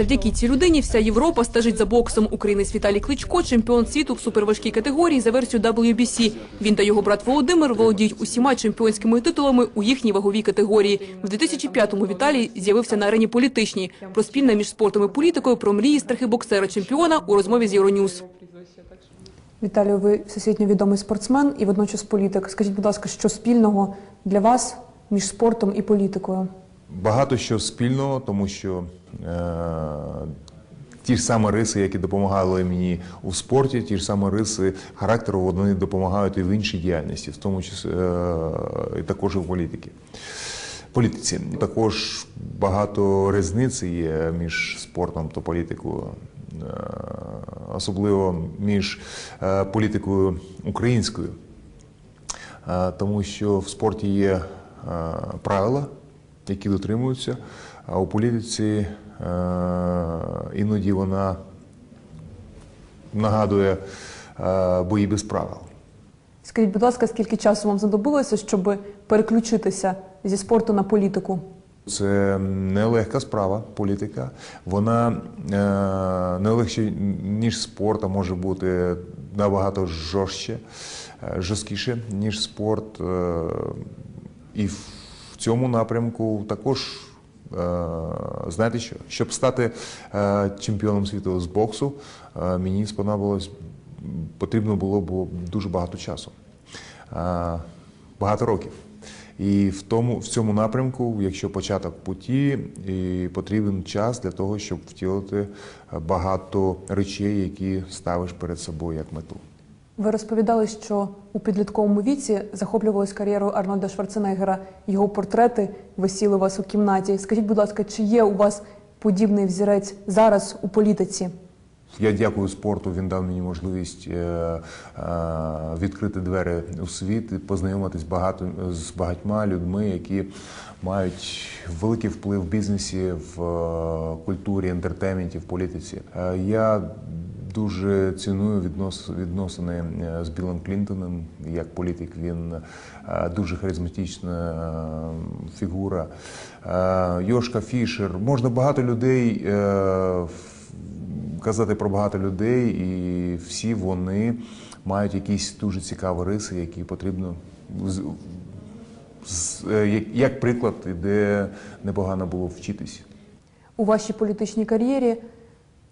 Завдяки цій людині вся Європа стежить за боксом. Українець Віталій Кличко, чемпіон світу в суперважкій категорії за версією WBC. Він та його брат Володимир володіють усіма чемпіонськими титулами у їхній ваговій категорії. В 2005-му Віталій з'явився на арені політичній. Про спільне між спортом і політикою, про мрії, страхи боксера чемпіона у розмові з Євроньюз. Віталію, ви всесвітньо відомий спортсмен і водночас політик. Скажіть, будь ласка, що спільного для вас між спортом і політикою? Багато що спільного, тому що е, ті ж самі риси, які допомагали мені у спорті, ті ж самі риси характеру, вони допомагають і в іншій діяльності, в тому числі е, і також і в політики. Політиці також багато різниці є між спортом та політикою, Е, особливо між е, політикою українською. Е, тому що в спорті є правила, які дотримуються, а у політиці е, іноді вона нагадує е, бої без правил. Скажіть, будь ласка, скільки часу вам знадобилося, щоб переключитися зі спорту на політику? Це нелегка справа, політика. Вона е, не легше, ніж спорт, а може бути набагато жорстче, е, жорсткіше, ніж спорт. Е, і в цьому напрямку також, е, знаєте що, щоб стати е, чемпіоном світу з боксу, е, мені сподобалось, потрібно було б дуже багато часу. Багато років. І в тому в цьому напрямку, якщо початок путі, і потрібен час для того, щоб втілити багато речей, які ставиш перед собою як мету. Ви розповідали, що у підлітковому віці захоплювались кар'єрою Арнольда Шварценеггера. Його портрети висіли у вас у кімнаті. Скажіть, будь ласка, чи є у вас подібний взірець зараз у політиці? Я дякую спорту. Він дав мені можливість е, е, відкрити двері у світ і познайомитись багато з багатьма людьми, які мають великий вплив в бізнесі, в е, культурі, ентертейменті, в політиці. Я дуже ціную віднос, відносини е, з Білом Клінтоном. Як політик він е, дуже харизматична е, фігура. Йошка Фішер. Можна багато людей. казати про багато людей, і всі вони мають якісь дуже цікаві риси, які потрібно як- приклад, де непогано було вчитись. У вашій політичній кар'єрі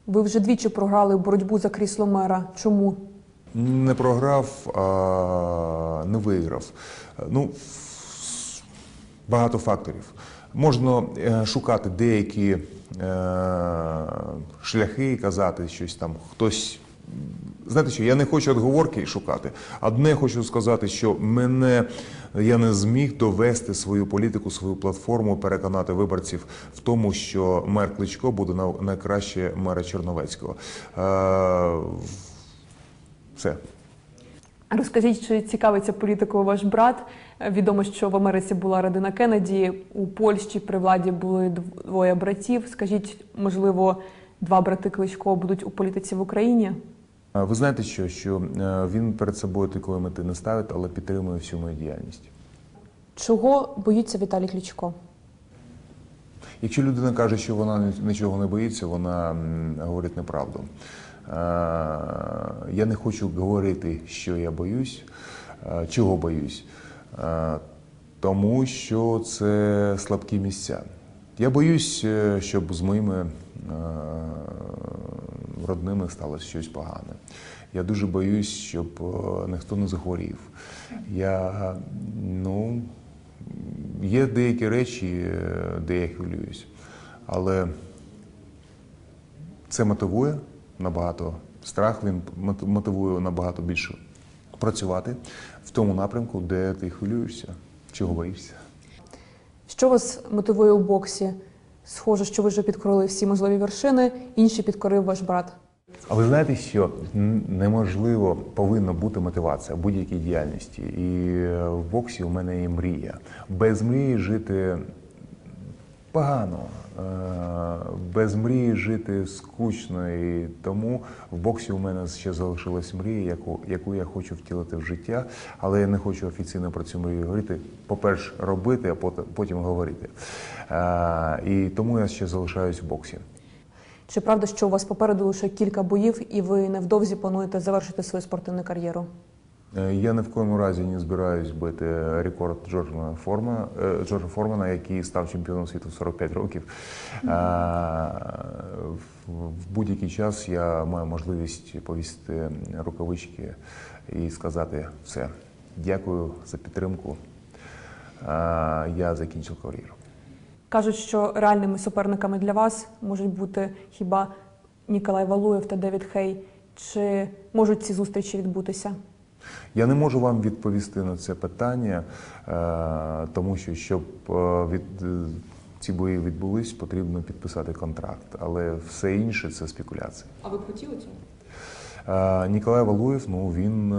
ви вже двічі програли боротьбу за крісло мера. Чому? Не програв, а не виграв. Ну, багато факторів. Можна е, шукати деякі е, шляхи і казати щось там, хтось. Знаєте що, я не хочу відговорки шукати. Одне хочу сказати, що мене я не зміг довести свою політику, свою платформу, переконати виборців в тому, що мер Кличко буде на- найкраще мера Черновецького. Е, все. Розкажіть, чи цікавиться політикою ваш брат? Відомо, що в Америці була родина Кеннеді, у Польщі при владі були двоє братів. Скажіть, можливо, два брати Кличко будуть у політиці в Україні? Ви знаєте що, що е, він перед собою такої мети не ставить, але підтримує всю мою діяльність. Чого боїться Віталій Кличко? Якщо людина каже, що вона нічого не боїться, вона говорить неправду. Е, Я не хочу говорити, що я боюсь, е, чого боюсь, тому що це слабкі місця. Я боюсь, щоб з моїми родними сталося щось погане. Я дуже боюсь, щоб е, ніхто не захворів. Я, ну, є деякі речі, е, де я хвилююсь, але це мотивує набагато. Страх він мотивує набагато більше працювати в тому напрямку, де ти хвилюєшся, чого боїшся. Що вас мотивує у боксі? Схоже, що ви вже підкорили всі можливі вершини, інші підкорив ваш брат. А ви знаєте, що неможливо повинна бути мотивація в будь-якій діяльності. І е, в боксі у мене є мрія. Без мрії жити погано, е, без мрії жити скучно. І тому в боксі у мене ще залишилась мрія, яку, яку я хочу втілити в життя, але я не хочу офіційно про цю мрію говорити. По-перше, робити, а потім, потім говорити. Е, І тому я ще залишаюсь в боксі. Чи правда, що у вас попереду лише кілька боїв, і ви невдовзі плануєте завершити свою спортивну кар'єру? Е, Я ні в коєму разі не збираюсь бити рекорд Джорджа Формана, е, Джорджа Формана, який став чемпіоном світу в 45 років. Е, В в будь-який час я маю можливість повісити рукавички і сказати все. Дякую за підтримку. Я закінчив кар'єру. Кажуть, що реальними суперниками для вас можуть бути хіба Ніколай Валуєв та Девід Хей. Чи можуть ці зустрічі відбутися? Я не можу вам відповісти на це питання, е, тому що щоб е, від е, ці бої відбулись, потрібно підписати контракт. Але все інше це спекуляції. А ви б хотіли цього? Ніколай Валуєв, ну він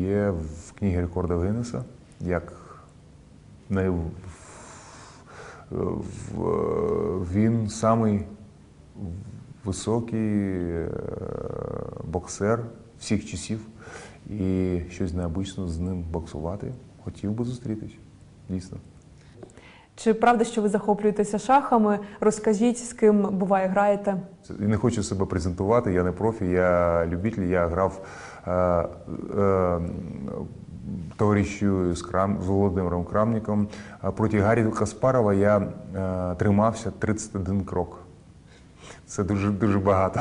є в книгі рекордів Гіннеса як най... в- в- він самий високий боксер всіх часів. І щось необично з ним боксувати. Хотів би зустрітись, дійсно. Чи правда, що ви захоплюєтеся шахами? Розкажіть, з ким буває граєте? Не хочу себе презентувати, я не профі, я любитель, я грав е, е, товаришю з, Крам, з Володимиром Крамником. А Проти Гаррі Каспарова я е, тримався 31 крок. Це дуже, дуже багато.